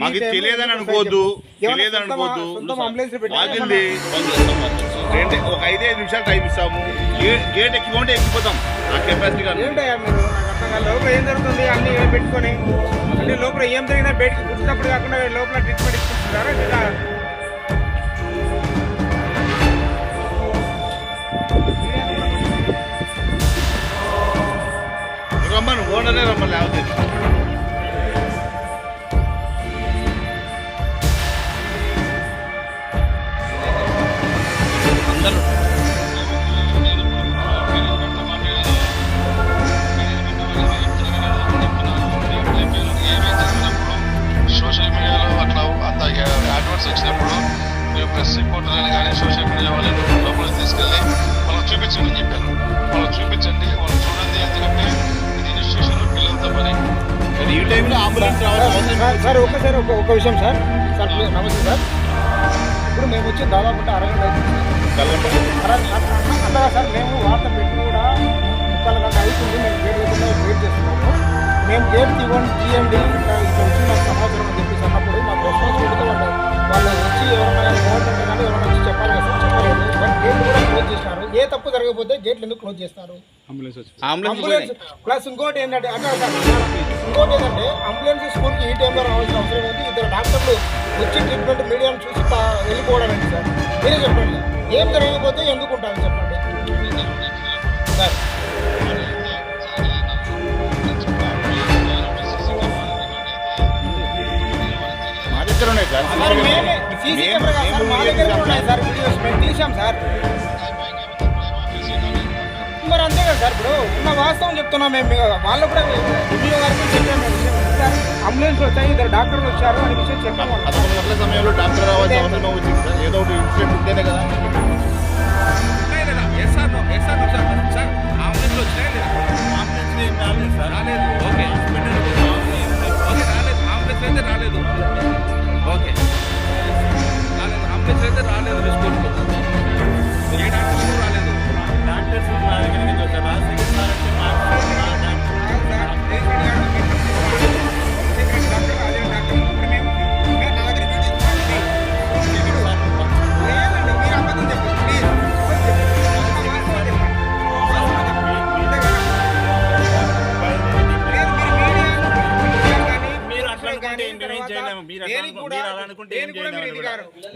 మాకు తెలియదని అనుకోవద్దు తెలియదని అనుకోవద్దు అంబులెన్స్ వాగింది రెండు ఒక ఐదైదు నిమిషాలు టైం ఇస్తాము. గేట్ ఎక్కిపోతే ఎక్కిపోతాం. ఆ కెపాసిటీ కానీ ఏంటయ్యా మీరు? నాకు అర్థం కాదు లోపల ఏం జరుగుతుంది? అన్ని పెట్టుకొని. అంటే లోపల ఏం జరిగినా బయటకు కూర్చున్నప్పుడు కాకుండా లోపల ట్రీట్మెంట్ ఇచ్చుకుంటున్నారా లేదా? రమ్మను ఓనరే రమ్మని లేకపోతే ఒక విషయం సార్ సార్ నమస్తే సార్ ఇప్పుడు మేము వచ్చి దాదాపు అరగంట అవుతుంది అంతగా సార్ మేము వార్త పెట్టి కూడా ముక్కల గంట అవుతుంది మేము గేట్ దగ్గర వెయిట్ చేస్తున్నాము మేము గేట్ తీవ్వండి తీయండి ఇంకా వచ్చి మాకు సమాచారం అని చెప్పేసి అన్నప్పుడు మాకు రెస్పాన్సిబిలిటీ వాళ్ళు వాళ్ళు వచ్చి ఎవరైనా గవర్నమెంట్ కానీ ఎవరైనా వచ్చి చెప్పాలి కదా సార్ చెప్పలేదు బట్ గేట్లు కూడా క్లోజ్ చేసినారు ఏ తప్పు జరగకపోతే గేట్లు ఎందుకు క్లోజ్ చేస్తారు? అంబులెన్స్ ప్లస్ ఇంకోటి ఏంటంటే అక్కడ సార్, ఇంకోటి ఏంటంటే అంబులెన్స్ స్కూల్కి ఈ టైంలో రావాల్సిన అవసరం ఏంటి ఇద్దరు డాక్టర్లు వచ్చి ట్రీట్మెంట్ మీడియాను చూసి పా- వెళ్ళిపోవడం ఏంటి సార్? మీరే చెప్పండి. ఏం జరగకపోతే ఎందుకు ఉంటారు చెప్పండి? సార్. మా దగ్గర ఉన్నాయి సార్. సార్, మేమే మరి అంతే కదా సార్. ఇప్పుడు ఉన్న వాస్తవం చెప్తున్నాం మేము. వాళ్ళు కూడా గారికి చెప్పాము. అంబులెన్స్ వచ్చాయి ఇద్దరు డాక్టర్లు వచ్చారు అనే విషయం చెప్పాము. వాళ్ళకి. పదకొండు గంటల సమయంలో డాక్టర్ రావాల్సిన అవసరం వచ్చింది సార్? ఏదో ఒకటి ఇన్సిడెంట్ ఉంటేనే కదా. రాలేదు ఓకే. ఓకే రాలేదు. అంబులెన్స్ అయితే రాలేదు. ఓకే.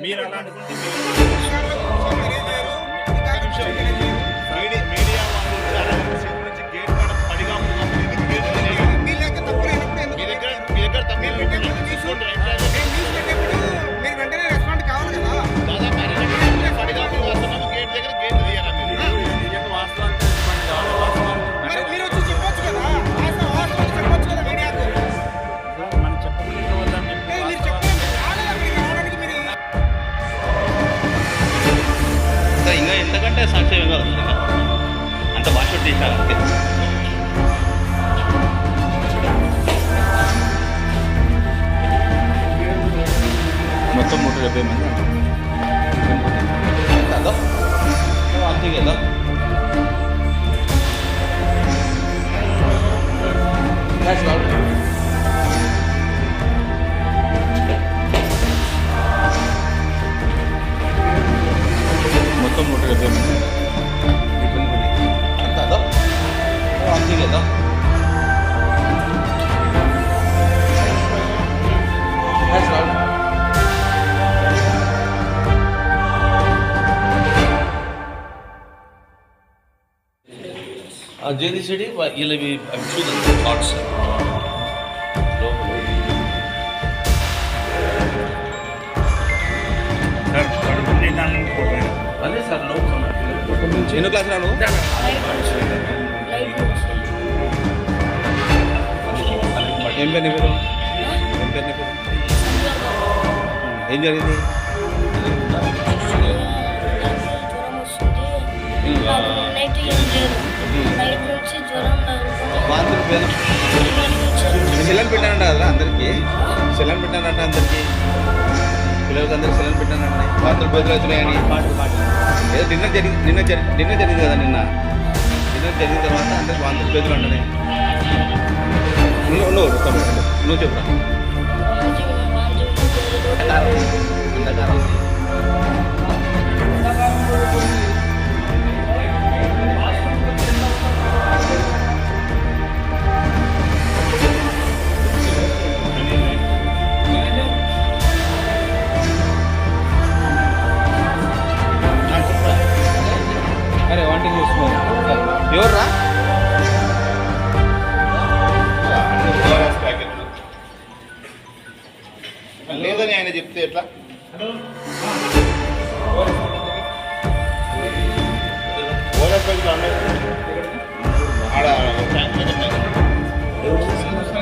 మీరు అలాంటి మొత్తం నూట డెబ్బై మంది కాదా అంతే కదా క్యాష్ జేది సిటీ ఇలా చూడండి థాట్స్ అదే సార్ లోపల ఎన్నో క్లాస్ రాను? ఏం పేరు నీ పేరు? ఏం పేరు నీ పేరు? ఏం జరిగింది? నైట్ ఏం లేదు నైట్ పెట్టానంట కదా అందరికి? సెలన్ పెట్టానంట అందరికి? పిల్లలకి అందరికి సెలన్ పెట్టానంట వార్తలు బదులు అవుతున్నాయని ఏదో నిన్న జరిగి నిన్న జరిగి నిన్న జరిగింది కదా నిన్న? నిన్న జరిగిన తర్వాత అందరికి వార్తలు బదులు అంటున్నాయి. నువ్వు నువ్వు నువ్వు చెప్తా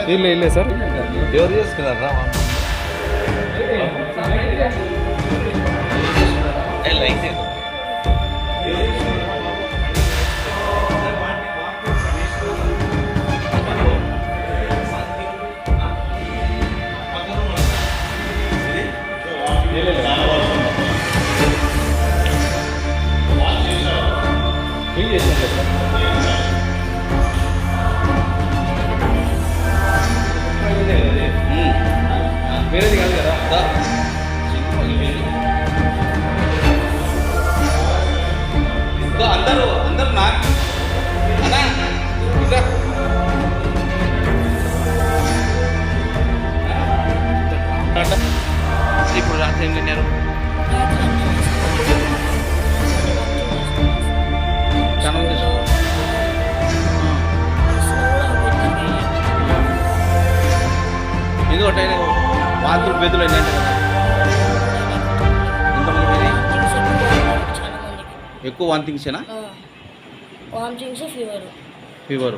ಇಲ್ಲ ಇಲ್ಲ ಸರ್. ಎಲ್ಲ ఏం తిన్నారు ఇది ఒకటే వాతులు బెదులు ఏంటంటే ఎక్కువ వాంతింగ్సేనా వాంతింగ్స్ ఫీవర్. ఫీవర్.